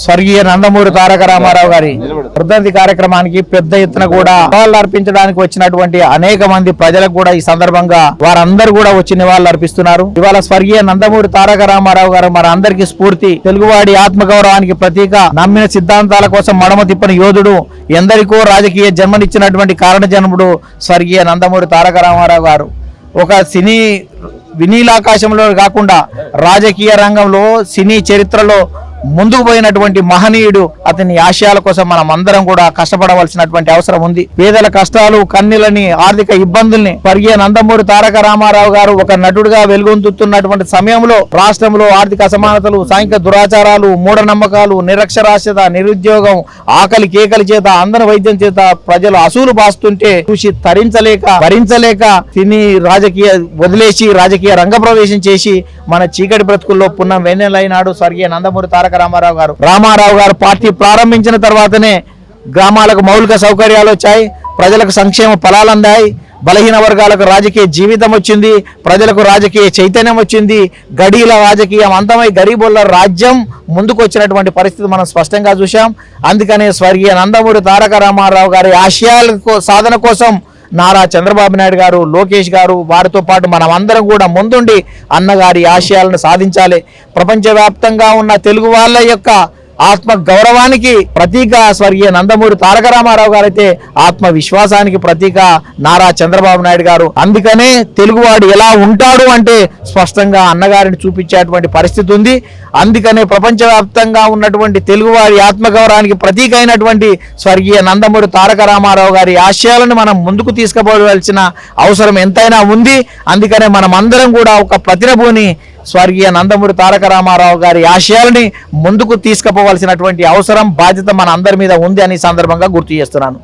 స్వర్గీయ నందమూరి తారక రామారావు గారి వర్ధంతి కార్యక్రమానికి పెద్ద ఎత్తున కూడా నివాళులు అర్పించడానికి వచ్చినటువంటి అనేక మంది ప్రజలకు కూడా ఈ సందర్భంగా వారందరూ కూడా వచ్చి నివాళులు అర్పిస్తున్నారు ఇవాళ స్వర్గీయ నందమూరి తారక రామారావు గారు మన అందరికీ స్ఫూర్తి తెలుగువాడి ఆత్మగౌరవానికి ప్రతీక. నమ్మిన సిద్ధాంతాల కోసం మడమ తిప్పని యోధుడు ఎందరికో రాజకీయ జన్మనిచ్చినటువంటి కారణ జన్ముడు స్వర్గీయ నందమూరి తారక రామారావు గారు. ఒక సినీ వినీలాకాశంలో కాకుండా రాజకీయ రంగంలో సినీ చరిత్రలో ముందుకు పోయినటువంటి మహనీయుడు అతని ఆశయాల కోసం మనం అందరం కూడా కష్టపడవలసినటువంటి అవసరం ఉంది. పేదల కష్టాలు కన్నీలని ఆర్థిక ఇబ్బందుల్ని పరిగే నందమూరి తారక రామారావు గారు ఒక నటుడుగా వెలుగొందుతున్నటువంటి సమయంలో రాష్ట్రంలో ఆర్థిక అసమానతలు సాంఘిక దురాచారాలు మూఢనమ్మకాలు నిరక్షరాస్యత నిరుద్యోగం ఆకలి కేకలి చేత అందరి వైద్యం చేత ప్రజలు అసూలు బాస్తుంటే చూసి తరించలేక భరించలేక తిని రాజకీయ వదిలేసి రాజకీయ రంగ ప్రవేశం చేసి మన చీకటి బ్రతుకుల్లో పున్నం వెన్నెలైనాడు స్వర్గీయ నందమూరి తారక రామారావు గారు. రామారావు గారు పార్టీ ప్రారంభించిన తర్వాతనే గ్రామాలకు మౌలిక సౌకర్యాలు వచ్చాయి ప్రజలకు సంక్షేమ ఫలాలు అందాయి బలహీన వర్గాలకు రాజకీయ జీవితం వచ్చింది ప్రజలకు రాజకీయ చైతన్యం వచ్చింది గడీల రాజకీయం అంతమై గరీబుల రాజ్యం ముందుకు వచ్చినటువంటి పరిస్థితి మనం స్పష్టంగా చూశాం. అందుకనే స్వర్గీయ నందమూరి తారక రామారావు గారి ఆశయాల కో- సాధన కోసం నారా చంద్రబాబు నాయుడు గారు లోకేష్ గారు వారితో పాటు మనం అందరం కూడా ముందుండి అన్నగారి ఆశయాలను సాధించాలి. ప్రపంచవ్యాప్తంగా ఉన్న తెలుగు వాళ్ళ యొక్క ఆత్మ గౌరవానికి ప్రతీక స్వర్గీయ నందమూరి తారక రామారావు గారైతే ఆత్మ విశ్వాసానికి ప్రతీక నారా చంద్రబాబు నాయుడు గారు. అందుకనే తెలుగువాడు ఎలా ఉంటాడు అంటే స్పష్టంగా అన్నగారిని చూపించేటువంటి పరిస్థితి ఉంది. అందుకనే ప్రపంచవ్యాప్తంగా ఉన్నటువంటి తెలుగువారి ఆత్మగౌరవానికి ప్రతీక అయినటువంటి స్వర్గీయ నందమూరి తారక రామారావు గారి ఆశయాలను మనం ముందుకు తీసుకుపోవలసిన అవసరం ఎంతైనా ఉంది. అందుకనే మనం అందరం కూడా ఒక ప్రతినభూని స్వర్గీయ నందమూరి తారక రామారావు గారి ఆశయాలని ముందుకు తీసుకుపోవలసినటువంటి అవసరం బాధ్యత మన అందరి మీద ఉంది అని సందర్భంగా గుర్తు చేస్తున్నాను.